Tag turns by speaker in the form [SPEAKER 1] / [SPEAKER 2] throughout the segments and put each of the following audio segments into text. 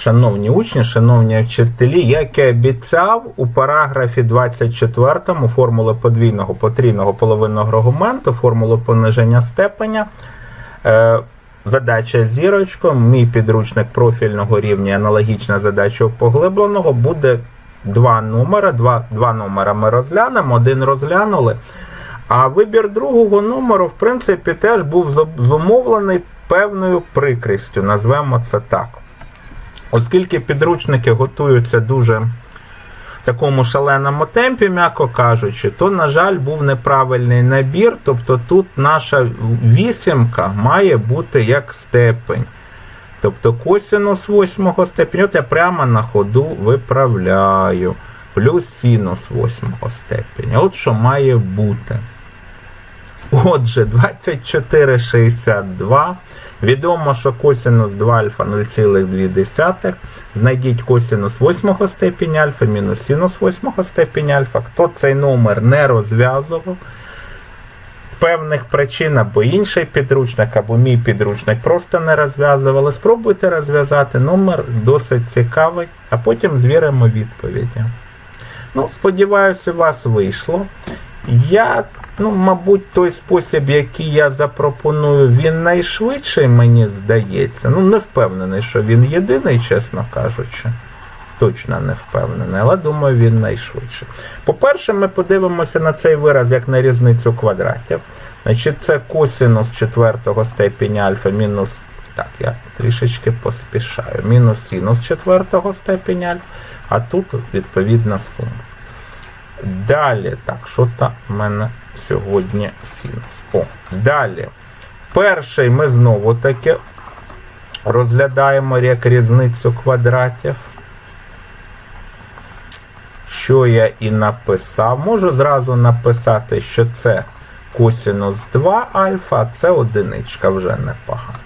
[SPEAKER 1] Шановні учні, шановні вчителі, як і обіцяв, у параграфі 24 формула подвійного потрійного половинного аргументу, формула пониження степеня, е, задача з мій підручник профільного рівня, аналогічна задача поглибленого, буде два номера. Два, два номера ми розглянемо, один розглянули. А вибір другого номеру, в принципі, теж був зумовлений певною прикрістю, назвемо це так. Оскільки підручники готуються дуже в такому шаленому темпі, м'яко кажучи, то, на жаль, був неправильний набір. Тобто тут наша вісімка має бути як степень. Тобто косинус восьмого степеня, от я прямо на ходу виправляю. Плюс синус восьмого степеня. От що має бути. Отже, 24,62. Відомо, що косинус 2 альфа 0,2. Знайдіть косинус 8 степеня альфа мінус синус 8 степеня альфа. Хто цей номер не розв'язував, певних причин або інший підручник, або мій підручник просто не розв'язували. Спробуйте розв'язати номер досить цікавий, а потім звіримо відповіді. Ну, сподіваюся, у вас вийшло. Я, ну, мабуть, той спосіб, який я запропоную, він найшвидший, мені здається. Ну, не впевнений, що він єдиний, чесно кажучи. Точно не впевнений, але думаю, він найшвидший. По-перше, ми подивимося на цей вираз як на різницю квадратів. Значить, це косинус четвертого степеня альфа мінус. Так, я трішечки поспішаю. Мінус синус четвертого степеня альфа, а тут відповідна сума. Далі, так, що там в мене сьогодні синус? О, далі. Перший ми знову таки розглядаємо як різницю квадратів. Що я і написав. Можу зразу написати, що це косинус 2 альфа, а це одиничка вже непогано.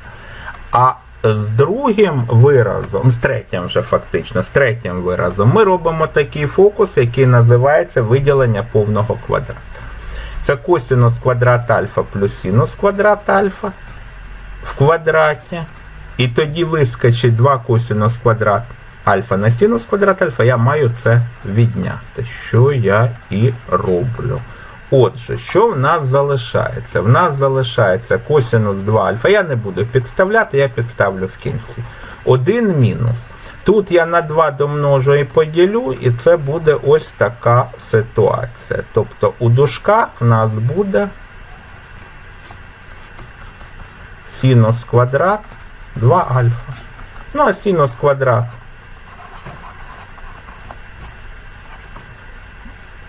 [SPEAKER 1] А з другим виразом, з третім вже фактично, з третім виразом, ми робимо такий фокус, який називається виділення повного квадрата. Це косинус квадрат альфа плюс синус квадрат альфа в квадраті. І тоді вискочить 2 косинус квадрат альфа на синус квадрат альфа, я маю це відняти, що я і роблю. Отже, що в нас залишається? В нас залишається косинус 2 альфа. Я не буду підставляти, я підставлю в кінці. Один мінус. Тут я на 2 домножу і поділю, і це буде ось така ситуація. Тобто у дужках в нас буде синус квадрат 2 альфа. Ну, а синус квадрат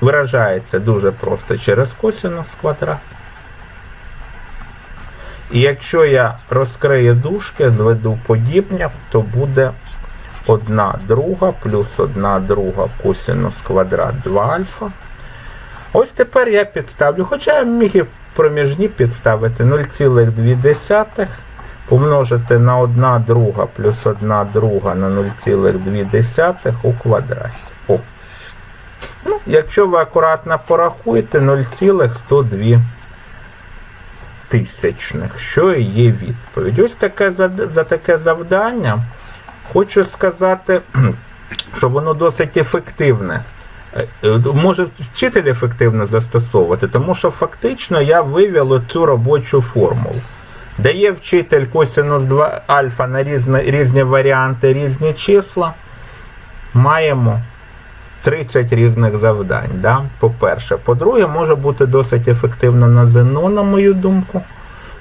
[SPEAKER 1] виражається дуже просто через косинус квадрат. І якщо я розкрию дужки, зведу подібня, то буде 1 друга плюс 1 друга косинус квадрат 2 альфа. Ось тепер я підставлю, хоча я міг і проміжні підставити 0,2 помножити на 1 друга плюс 1 друга на 0,2 у квадраті. Якщо ви акуратно порахуєте 0,102 тисячних, що і є відповідь. Ось таке за таке завдання. Хочу сказати, що воно досить ефективне. Е, е, Може вчитель ефективно застосовувати, тому що фактично я вивів цю робочу формулу. Дає вчитель косинус 2 альфа на різні, різні варіанти, різні числа. Маємо 30 різних завдань. Да? По-перше. По-друге, може бути досить ефективно на ЗНО, на мою думку,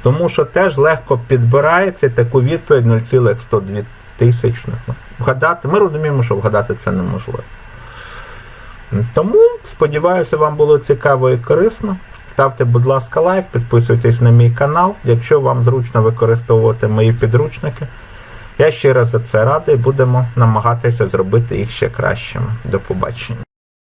[SPEAKER 1] тому що теж легко підбирається таку відповідь 0,102 тисячних. Ну, Вгадати, ми розуміємо, що вгадати це неможливо. Тому сподіваюся, вам було цікаво і корисно. Ставте, будь ласка, лайк, підписуйтесь на мій канал, якщо вам зручно використовувати мої підручники. Я щиро за це радий, будемо намагатися зробити їх ще кращими. До побачення.